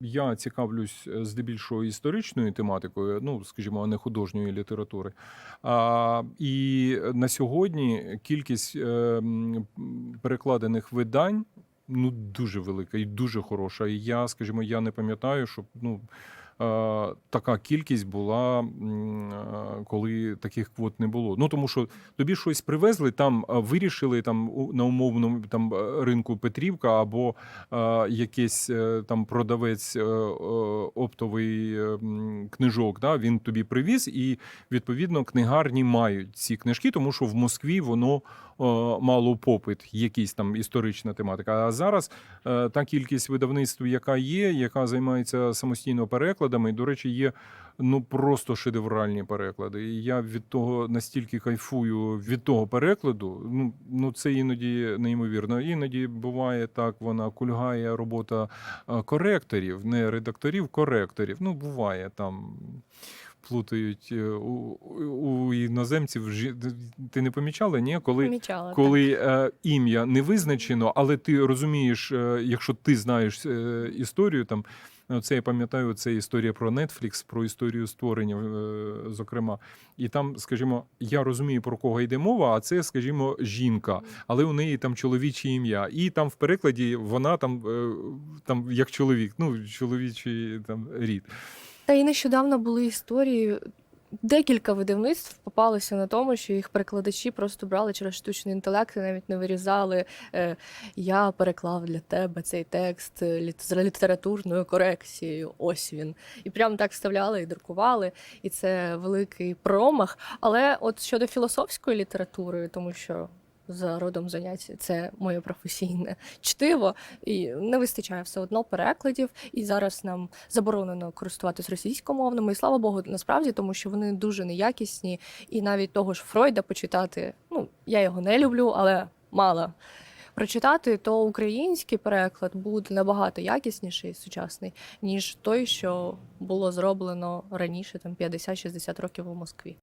Я цікавлюсь е, здебільшого історичною тематикою, ну, скажімо, а не художньої літератури. А, і на сьогодні кількість е, перекладених видань ну, дуже велика і дуже хороша. І я, скажімо, я не пам'ятаю, щоб ну, така кількість була, е, коли таких квот не було. Ну тому що тобі щось привезли, там е, вирішили там на умовному там е, ринку Петрівка або е, якийсь е, там продавець е, е, оптовий е, книжок. Да, він тобі привіз, і відповідно книгарні мають ці книжки, тому що в Москві воно е, мало попит, якийсь там історична тематика. А зараз е, та кількість видавництв, яка є, яка займається самостійно перекладами, і, до речі, є ну просто шедевральні переклади. І я від того настільки кайфую від того перекладу. Ну, ну це іноді неймовірно. Іноді буває так, вона кульгає робота е, коректорів, не редакторів, коректорів. Ну, буває там. Плутають е, у, у іноземців. Ти не помічала, ні? Коли Помічала. коли е, ім'я не визначено, але ти розумієш, е, якщо ти знаєш е, історію, там це я пам'ятаю, це історія про Netflix, про історію створення, е, зокрема. І там, скажімо, я розумію, про кого йде мова, а це, скажімо, жінка, але у неї там чоловіче ім'я. І там в перекладі вона там, е, там як чоловік, ну, чоловічий там рід. Та й нещодавно були історії. Декілька видавництв попалися на тому, що їх перекладачі просто брали через штучний інтелект і навіть не вирізали. е, Я переклав для тебе цей текст е, з літературною корекцією. Ось він. І прямо так вставляли і друкували. І це великий промах. Але от щодо філософської літератури, тому що за родом заняття це моє професійне чтиво, і не вистачає все одно перекладів. І зараз нам заборонено користуватись російськомовними. І слава Богу, насправді, тому що вони дуже неякісні. І навіть того ж Фройда почитати, ну я його не люблю, але мало. Прочитати, то український переклад буде набагато якісніший сучасний, ніж той, що було зроблено раніше, там 50-60 років у Москві.